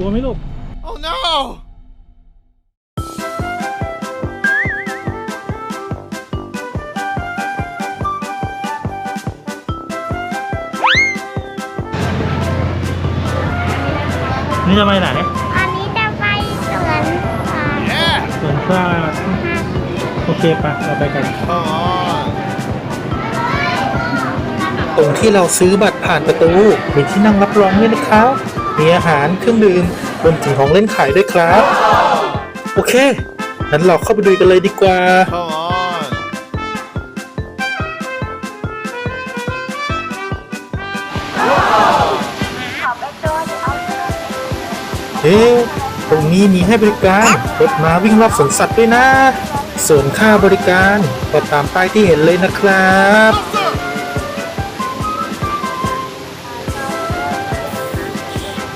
กลัวไหมลูก Oh no! นี่จะไปไหนอันนี้จะไปสวนสัตว์ Yeah! สวนสัตว์โอเคปะเราไปกัน Come on. ตรงที่เราซื้อบัตรผ่านประตูมีที่นั่งรับรองด้วยนะครับ มีอาหารเครื่องดื่มรวมถึงของเล่นขายด้วยครับ โอเคนั้นเราเข้าไปดูกันเลยดีกว่า Come on. เอ๊ะตรงนี้มีให้บริการรถม้าวิ่งรอบสวนสัตว์ด้วยนะ ส่วนค่าบริการก็ตามป้ายที่เห็นเลยนะครับ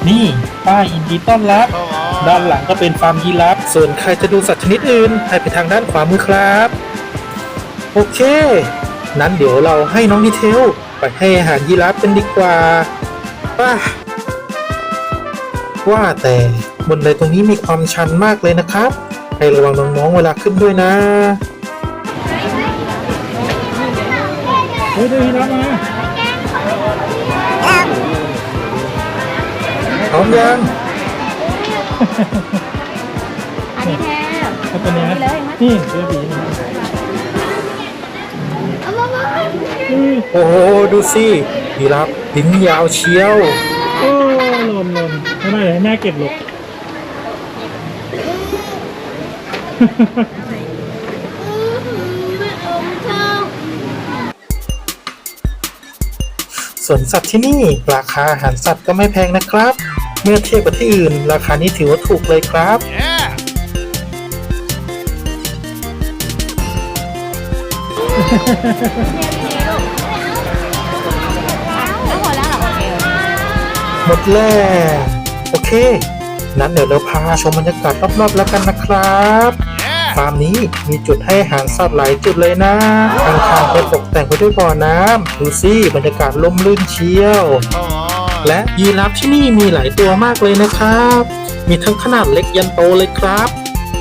นี่ป้ายยินดีต้อนรับ Come on. ด้านหลังก็เป็นฟาร์มยีราฟส่วนใครจะดูสัตว์ชนิดอื่น ให้ไปทางด้านขวามือครับ โอเค นั้นเดี๋ยวเราให้น้องดีเทล ไปให้อาหารยีราฟกันดีกว่าป้าว่าแต่บนไดตรงนี้มีความชันมากเลยนะครับ ให้ระวังน้องๆเวลาขึ้นด้วยนะเฮ้ยเดี๋ยวพี่รับมา ร้อมยังอันนี้แท้แล้วตัวเนี้ยเลยมั้ยนี่เบบีนี่เอามามาอุ้ยโอ้โห ดูสิยีราฟลิ้นยาวเชียว โอ้หล่นหล่นไม่ได้ให้แม่เก็บลูกสวนสัตว์ที่นี่ ราคาอาหารสัตว์ก็ไม่แพงนะครับ เมื่อเทียบกับที่อื่น ราคานี้ถือว่าถูกเลยครับ Yeah! แล้วพอแล้วเหรอโอเคหมดแล้ว โอเค นั้นเดี๋ยวเราพาชมบรรยากาศรอบๆแล้วกันนะครับ Yeah! ฟาร์มนี้มีจุดให้อาหารสัตว์หลายจุดเลยนะข้างๆก็ตกแต่งไปด้วยบ่อน้ำดูสิบรรยากาศล่มลื่นเชียว Come on. และยีราฟที่นี่มีหลายตัวมากเลยนะครับ มีทั้งขนาดเล็กยันโตเลยครับ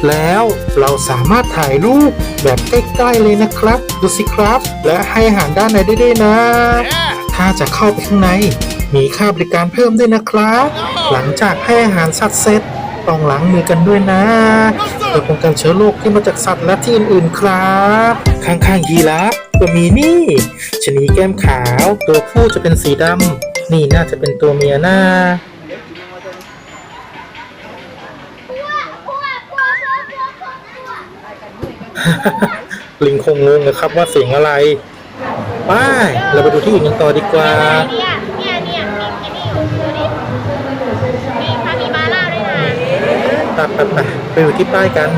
แล้วเราสามารถถ่ายรูปแบบใกล้ๆเลยนะครับ ดูสิครับ และให้อาหารด้านในได้ด้วยนะ Yeah! ถ้าจะเข้าไปข้างใน มีค่าบริการเพิ่มด้วยนะครับ หลังจากให้อาหารสัตว์เสร็จต้องล้างมือกันด้วยนะเพื่อป้องกันเชื้อโรคที่มาจากสัตว์และที่อื่นๆครับ ข้างๆยีราฟก็มีนี่ชะนีแก้มขาว ตัวผู้จะเป็นสีดำ นี่น่าจะเป็นตัวเมียนะลิงคงงงนะครับว่าเสียงอะไร ไป เราไปดูที่อื่นกันต่อดีกว่าเนี่นี่นี่มีไอ้นี่อยู่ดูดิมีพามีมาลาด้วยนะไปไปไปไปดูที่ป้ายกัน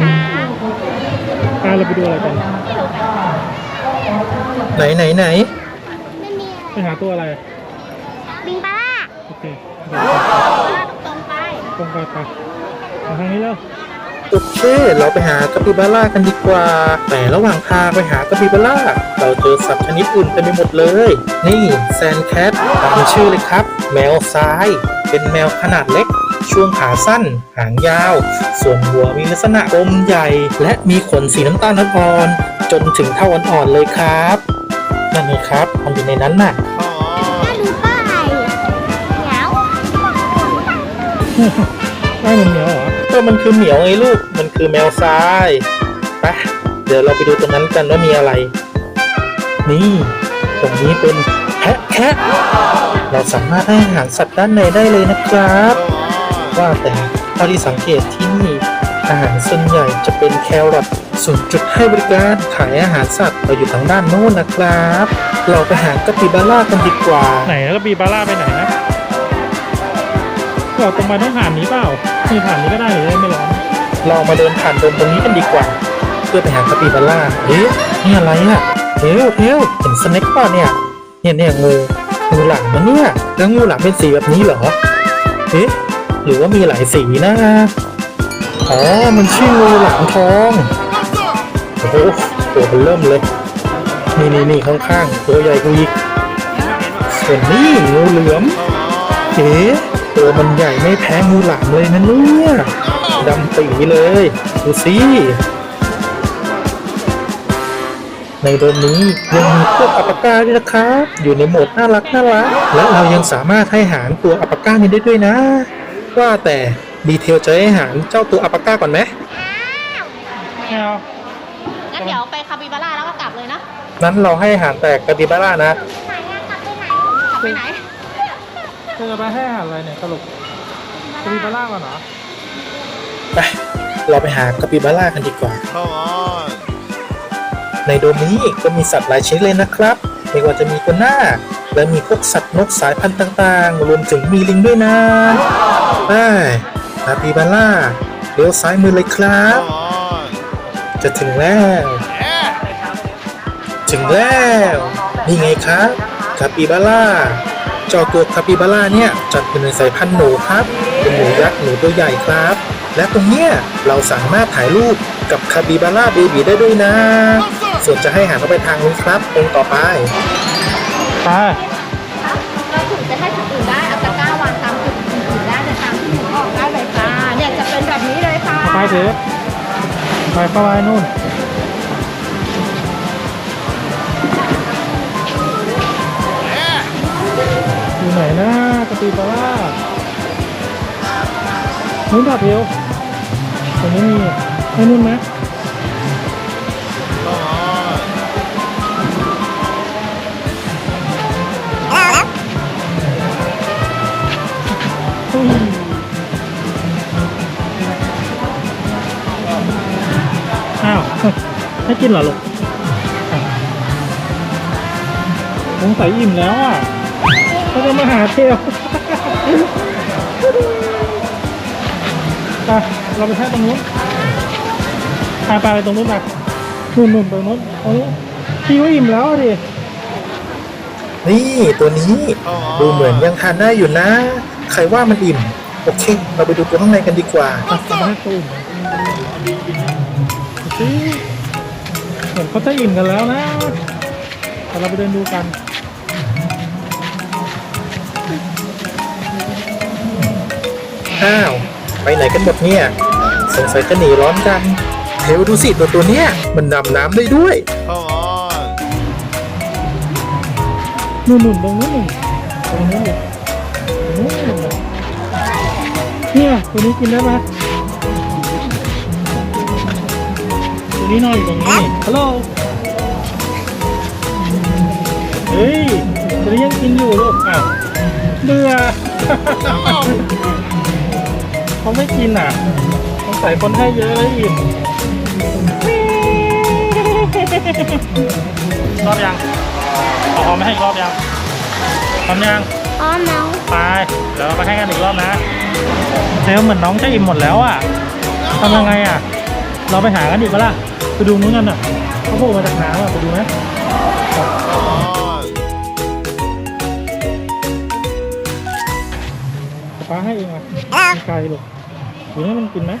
ช้าเราไปดูอะไรกัน ไหนไหนไหน หาตัวอะไร บิงปลาล่าโอเคตรงไปตรงไปไปมาทางนี้แล้วโอเค เราไปหากาปิบาร่ากันดีกว่า แต่ระหว่างทางไปหากาปิบาร่า เราเจอสัตว์ชนิดอื่นเต็มไปหมดเลย นี่แซนแคทตามชื่อเลยครับ แมวซ้าย เป็นแมวขนาดเล็ก ช่วงขาสั้น หางยาว ส่วนหัวมีลักษณะกลมใหญ่ และมีขนสีน้ำตาลอ่อนๆจนถึงเท่าอ่อนๆเลยครับ นั่นไงครับ มันอยู่ในนั้นน่ะ Come น่า on. ดูป้ายเหงาได้มันเหนียวเหรอก็มันคือเหมียวไงลูก มันคือแมวทรายไปเดี๋ยวเราไปดูตรงนั้นกันว่ามีอะไร นี่ ตรงนี้เป็นแพะแคะเราสามารถให้อาหารสัตว์ด้านในได้เลยนะครับ Come on. ว่าแต่เท่าที่สังเกตที่นี่ อาหารส่วนใหญ่จะเป็นแครอทส่วนจุดให้บริการขายอาหารสัตว์เราอยู่ทางด้านโน้นนะครับ เราไปหากาปิบาร่ากันดีกว่า ไหนแล้วบีบาร่าไปไหนนะก็ตรงมาต้องผ่านนี้เปล่านี่ผ่านนี้ก็ได้หรือไม่ร้อนเรามาเดินผ่านตรงตรงนี้กันดีกว่า เพื่อไปหากาปิบาร่าเอ๊ะนี่อะไรอะเทลเทลเห็นสเน็กป่ะเนี่ยเนี่ยเนี่ยงูงูหลามนะเนี่ยแล้วงูหลามเป็นสีแบบนี้เหรอเอ๊ะหรือว่ามีหลายสีนะ อ๋อ มันชื่องูหลามทอง โอ้โหตัวมันเริ่มเลย นี่นี่นี่ข้างๆ ตัวใหญ่กว่าอีกส่วนนี้งูเหลือม เอ๋ตัวมันใหญ่ไม่แพ้งูหลามเลยนะเนี่ยดำปีเลย ดูสิ ในโดมนี้ยังมีพวกอัปปะก้าด้วยนะครับ อยู่ในโหมดน่ารักน่ารัก และเรายังสามารถให้หารตัวอัปปะก้านี้ได้ด้วยนะ ว่าแต่ ดีเทลจะให้อาหารเจ้าตัวอัปปะก้าก่อนไหมไม่เอางั้นเดี๋ยวไปคาปิบาร่าแล้วก็กลับเลยนะนั้นเราให้อาหารแต่กาบิบาร่านะ ไหนอะกลับไปไหนกลับไปไหนเธอจะไปให้อาหารอะไรเนี่ยสรุปจะมีปลาล่าก่อนเหรอไปเราไปหากาปิบาร่ากันดีกว่า Come on ในโดมนี้ก็มีสัตว์หลายชนิดเลยนะครับ ไม่ว่าจะมีกัวหน้า และมีพวกสัตว์นกสายพันธุ์ต่างๆ รวมถึงมีลิงด้วยนะไปคาปิบาร่าเลี้ยวซ้ายมือเลยครับ Come on จะถึงแล้ว Yeah ถึงแล้ว นี่ไงครับคาปิบาร่าเจ้าตัวคาปิบาร่าเนี่ยจัดเป็นในสายพันธุ์หนูครับ เป็นหนูยักษ์หนูตัวใหญ่ครับ และตรงเนี้ยเราสามารถถ่ายรูปกับคาปิบาร่าเบบีได้ด้วยนะ ส่วนจะให้หางเข้าไปทางนี้ครับตรงต่อไปไปายเสร็จไปเถอะไปเข้าไปนู่นอยู่ไหนนะกระปีปลาล่านู่นผับเดียวตรงนี้มีไอ้นู่นไหม กินเหรอลูกอะสงสัยอิ่มแล้วอะเขาจะมาหาเทลไปเราไปแค่ตรงนู้นพาไปตรงนู้นมานู่นนู่นตรงนู้นตรงนู้นพี่ว่าอิ่มแล้วอะดิ นี่ตัวนี้ดูเหมือนยังทานได้อยู่นะ ใครว่ามันอิ่ม โอเค เราไปดูตัวข้างในกันดีกว่าอะทำให้ตูมดูสิเห มือนเขาจะอิ่มกันแล้วนะแต่เราไปเดินดูกันอ้าว ไปไหนกันหมดเนี่ย สงสัยจะหนีร้อนกันเทวดูสิตัวตัวเนี้ยมันดำน้ำได้ด้วย Come on นู่นนู่นตรงนู้นนู่นตรงนู้นเลยนู่นนู่นเนี่ยตัวนี้กินได้ไหม ตัวนี้นอนอยู่ตรงนี้ ฮัลโหล เฮ้ยตัวนี้ยังกินอยู่ลูกอ้าวเบื่อเขาไม่กินอะสงสัยคนให้เยอะแล้วอิ่มรอบยังเอาเอาไม่ให้อีกรอบยังพร้อมยังอ๋อน้องไปเดี๋ยวเราไปให้กันอีกรอบนะเซลเหมือนน้องจะอิ่มหมดแล้วอะทำยังไงอะ เราไปหากันอีกปะล่ะ ไปดูนู้นกันอะเขาโผล่มาจากน้ำอะไปดูไหม Come on ป้าให้เองอะมันไกลหรอกอยู่นี่มันกินไหม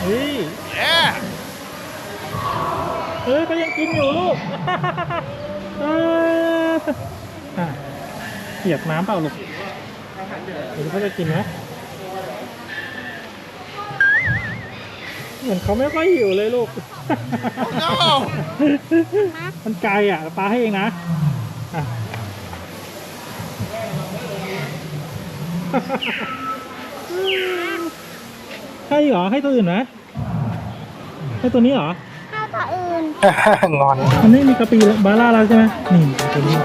เฮ้ย Yeah เฮ้ยก็ยังกินอยู่ลูกเอออะเปียกน้ำเปล่าลูกเดี๋ยวเขาจะกินไหม เหมือนเขาไม่ค่อยหิวเลยลูก No มันไกลอะปลาให้เองนะอะให้เหรอ ให้ตัวอื่นไหมให้ตัวนี้เหรอข้าวตัวอื่น งอน มันไม่มีกะปิบาร่าแล้วใช่ไหมนี่ตัวนี้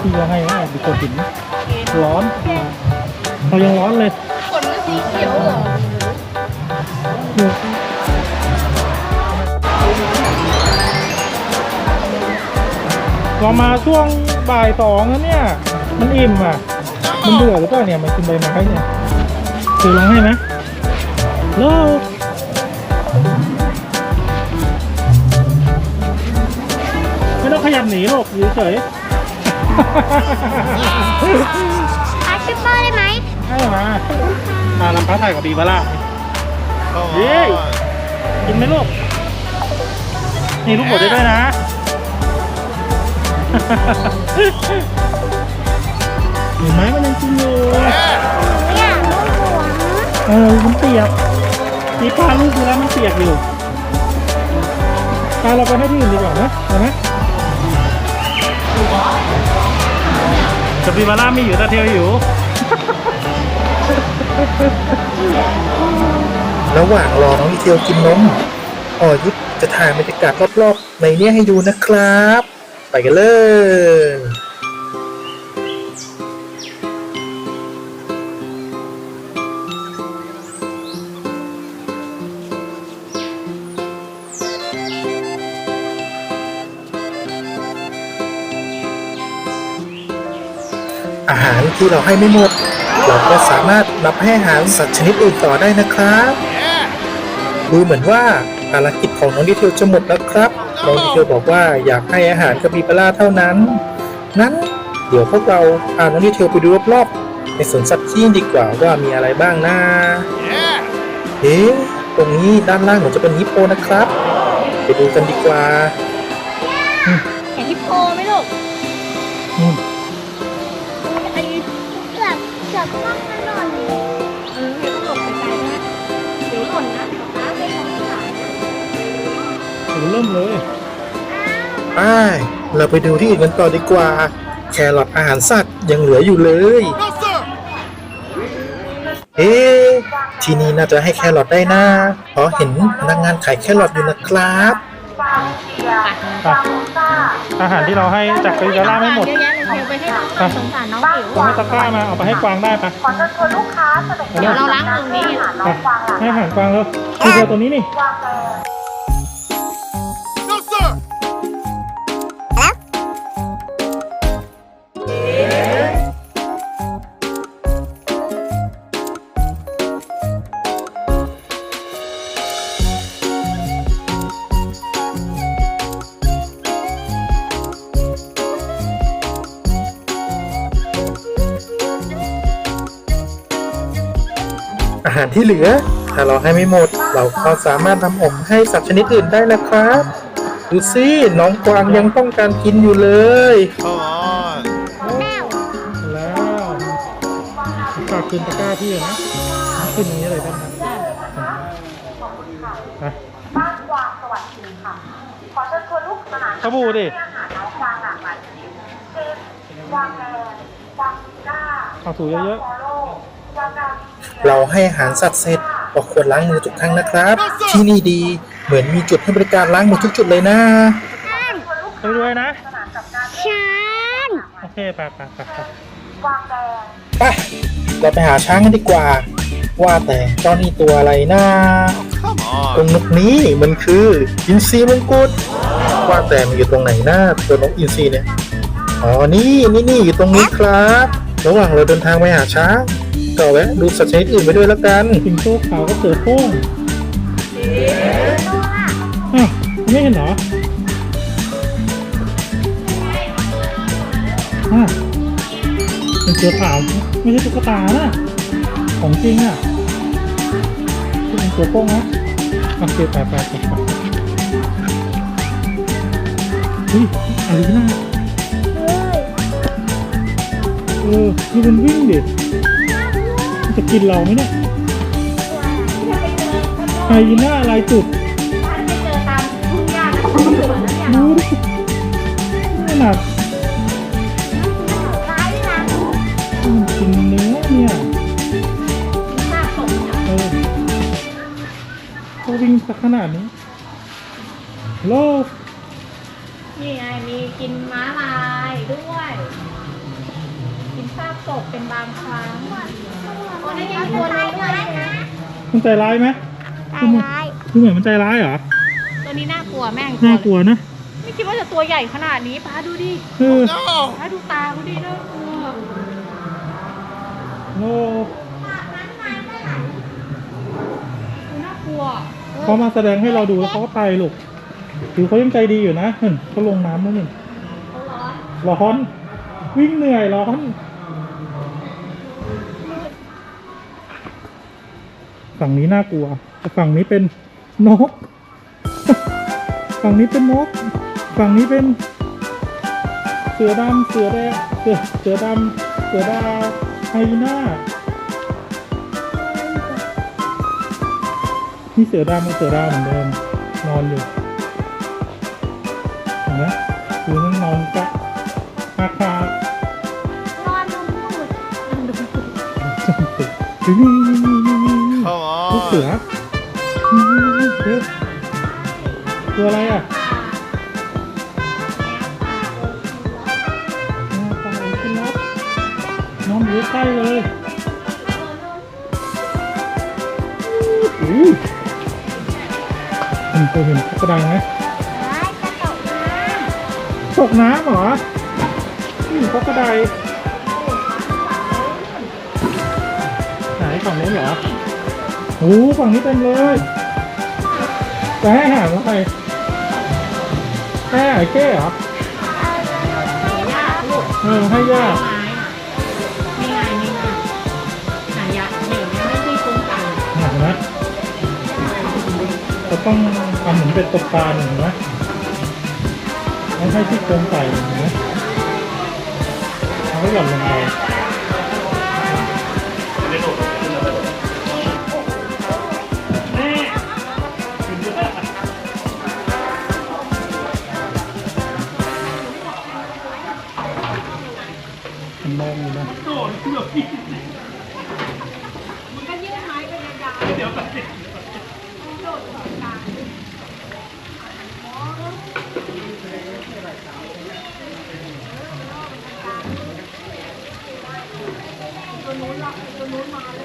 พี่ยังไงว่าบิโกตินร้อนเรายังร้อนเลยขนมันสีเขียวเหรอ เรามาช่วงบ่ายสองแล้วเนี่ย มันอิ่มอะ มันเบื่อหรือเปล่าเนี่ยมันกินใบไม้เนี่ยคือร้องให้ไหมโลกไม่ต้องขยับหนีหรอกอยู่เฉยอาชิปเปอร์ได้ไหมให้มามาลำพัดถ่ายกับบีบาร่า Come Yeah. on กินไหมลูกนี่ลูกบดได้ด้วยนะอ เห็นไหมมันยังกินอยู่เนี่ยลูกหัวเออมันเปียกตีปลาลูกดูแล้วมันเปียกอยู่ปลาเราไปให้ที่อื่นดีกว่านะเอาไหมจะปีบาร่ามีอยู่แต่เทียวอยู่ ระหว่างรอน้องอีเทียวกินนมพ่อยุทธจะถ่ายบรรยากาศรอบๆ ในเนี้ยให้ดูนะครับ ไปกันเลยอาหารที่เราให้ไม่หมด เราก็สามารถนำให้อาหารสัตว์ชนิดอื่นต่อได้นะครับ ดูเหมือนว่าภารกิจของน้องดีเทลจะหมดแล้วครับ น้องดีเทลบอกว่าอยากให้อาหารกระบีปลาเท่านั้น นั้นเดี๋ยวพวกเราพาน้องดีเทลไปดูรอบๆในสวนสัตว์ที่ดีกว่าว่ามีอะไรบ้างนะเอ๊ะตรงนี้ด้านล่างเหมือนจะเป็นฮิปโปนะครับ ไปดูกันดีกว่าเห็นฮิปโปไหมลูกอืมไอ้เกือบเกือบต้องมันห เริ่มเลยไปเราไปดูที่อื่นกันต่อดีกว่า แครอทอาหารสัตว์ยังเหลืออยู่เลย No, sir. เอ๊ะที่นี่น่าจะให้แครอทได้นะเพราะเห็นพนักงานขายแครอทอยู่นะครับไปอาหารที่เราให้จากปีบาร่าไม่หมด เยอะแยะเลยเดี๋ยวไปให้น้องหน่อยสงสารน้องหิวต้องให้ตะกร้ามาเอาไปให้กวางได้ปะเดี๋ยวเราล้างตรงนี้ไปให้อาหารกวางแล้วคือเจอตัวนี้นี่ อาหารที่เหลือ ถ้าเราให้ไม่หมด เราก็สามารถนำออกมาให้สัตว์ชนิดอื่นได้นะครับ ดูสิน้องกวางยังต้องการกินอยู่เลย Come on. แล้วฝากคืนตะกร้าพี่นะขึ้นอย่างนี้เลยครับไปบ้านกวางสวัสดีค่ะ ขอเชิญชวนลูกสนานสบู่ดิให้อาหารน้องกวางหลากหลายชนิดเช่นกวางแดงกวางซีก้าเอาถูเยอะฟอโลกวางดาว เราให้อาหารสัตว์เสร็จเราควรล้างมือทุกครั้งนะครับ ที่นี่ดีเหมือนมีจุดให้บริการล้างมือทุกจุดเลยนะๆไปด้วยนะช้างโอเคไปไปไปไปกวางแดงไปเราไปหาช้างกันดีกว่า ว่าแต่เจ้านี่ตัวอะไรนะ Come ตรง on. นกนี้มันคืออินทรีมงกุฎว่าแต่มันอยู่ตรงไหนนะตัวนกอินทรีเนี่ยอ๋อนี่นี่นี่อยู่ตรงนี้ครับ ระหว่างเราเดินทางไปหาช้าง ก็แวะดูสัตว์ชนิดอื่นไปด้วยแล้วกันสิงโตขาวก็เสือโคร่งอ้าวไม่เห็นเหรออะเป็นเสือขาวไม่ใช่ตุ๊กตานะของจริงอะที่เป็นเสือโคร่งนะโอเคไปไปไปไปเฮ้ยอะไรกันนะเออนี่มันวิ่งดิ จะกินเราไหมเนี่ยไฮยีน่าลายจุดถ้าไปเจอตามทุ่งหญ้านะสวนแล้วเนี่ยดูดิขนาดร้ายนะมันกินเนื้อเนี่ยหน้าสมนะเออเขาวิ่งสักขนาดนี้โลกนี่ไงมีกินม้าลายด้วย กินซากศพเป็นบางครั้งโอ้ยยังมีตัวนี้ด้วยนะมันใจร้ายไหมตายร้ายดูเหมือนมันใจร้ายเหรอ ตัวนี้น่ากลัวแม่งน่ากลัวนะ ไม่คิดว่าจะตัวใหญ่ขนาดนี้ป้าดูดิเออ No. ป้าดูตาเขาดิน่ากลัวโลกดูน่ากลัวเขามาแสดงให้เราดูแล้วเขาก็ไปลูกถือเขายังใจดีอยู่นะเห็นเขาลงน้ำแล้วนี่เขาร้อนร้อน วิ่งเหนื่อยร้อน ฝั่งนี้น่ากลัวแต่ฝั่งนี้เป็นนก ฝั่งนี้เป็นนก ฝั่งนี้เป็น เสือดำเสือแดงเสือเสือดำเสือดาวไฮยีน่านี่เสือดาวมันเสือดาวเหมือนเดิมนอนอยู่เห็นไหมคือนั่งนอนกะคาคานอนดูมืดมันดูมืดนี่นี่นี่นี่นี่นี่ Come ลูกเสือ on. นี่นี่นี่ เด็กตัวอะไรอะป่าน้องตายขึ้นแล้วน้องอยู่ใกล้เลยอุ้ยคุณเคยเห็นกระดังไหมตกน้ำตกน้ำเหรอนี่เพราะกระไดไหนฝั่งนู้นเหรอ โอ้ฝั่งนี้เต็มเลยจะให้อาหารอะไรให้อาหารแก้เหรอยากลูกเออให้ยากไม่ไงนี่ไงหายากเดี๋ยวนี้ไม่ได้คุ้มกันหนไหมเราต้องทำเหมือนเป็นตกปลาหนึ่งเห็นไหมแล้วให้ที่โครงไก่เห็นไหมเอาไว้หย่อนลงไป เดี๋ยวไปตัวนู้นละตัวนู้นมา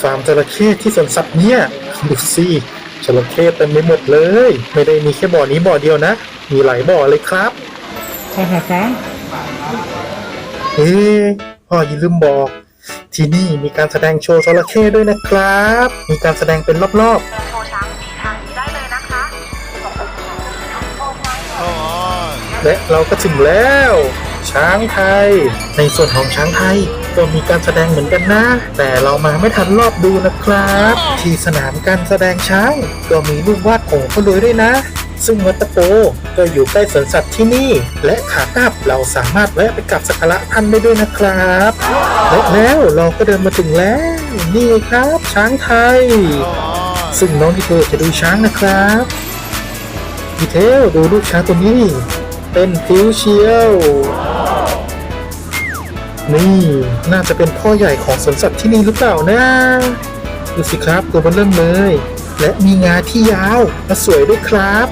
ฟาร์มจระเข้ที่สวนสัตว์เนี่ยดูสิจระเข้เต็มไปหมดเลย ไม่ได้มีแค่บ่อนี้บ่อเดียวนะ มีหลายบ่อเลยครับอาหารช้างเอ๊ะพ่ออย่าลืมบอก ที่นี่มีการแสดงโชว์จระเข้ด้วยนะครับ มีการแสดงเป็นรอบเดินโชว์ช้างสีทางนี้ได้เลยนะคะ Come on. ๆและเราก็ถึงแล้ว ช้างไทย ในส่วนของช้างไทย ก็มีการแสดงเหมือนกันนะ แต่เรามาไม่ทันรอบดูนะครับ ที่สนามการแสดงช้างก็มีรูปวาดของเขาเลยด้วยนะ ซึ่งวัดตะโกก็อยู่ใกล้สวนสัตว์ที่นี่ และขากลับเราสามารถแวะไปกราบสักการะท่านได้ด้วยนะครับและแล้วเราก็เดินมาถึงแล้ว นี่ครับ ช้างไทย Come on. ซึ่งน้องดีเทลจะดูช้างนะครับดีเทลดูลูกช้างตัวนี้ เป็นฟิวเชียว นี่น่าจะเป็นพ่อใหญ่ของสวนสัตว์ที่นี่หรือเปล่านะดูสิครับตัวมันเริ่มเลย และมีงาที่ยาวและสวยด้วยครับ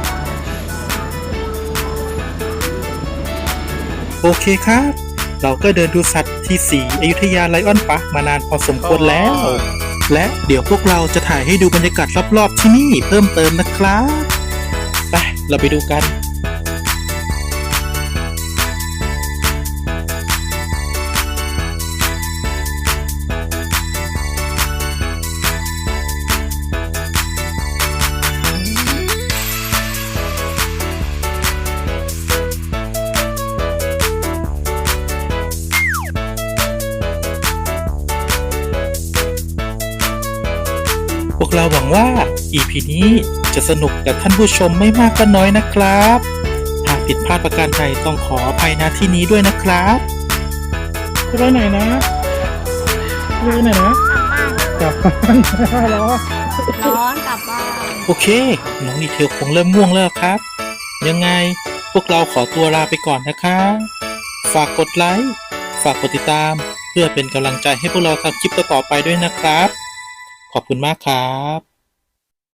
โอเคครับ เราก็เดินดูสัตว์ที่สีอยุธยาไลออนปาร์คมานานพอสมควรแล้ว และเดี๋ยวพวกเราจะถ่ายให้ดูบรรยากาศรอบๆที่นี่เพิ่มเติมนะครับไปเราไปดูกัน พวกเราหวังว่า EP นี้จะสนุกกับท่านผู้ชมไม่มากก็น้อยนะครับ หากผิดพลาดประการใดต้องขออภัยณที่นี้ด้วยนะครับจะไปไหนนะจะไปไหนนะกลับบ้านเหรอร้อนกลับบ้านโอเค น้องดีเทลคงเริ่มง่วงแล้วครับ ยังไงพวกเราขอตัวลาไปก่อนนะครับฝากกดไลค์ ฝากกดติดตาม เพื่อเป็นกำลังใจให้พวกเราทำคลิปต่อๆไปด้วยนะครับ ขอบคุณมากครับ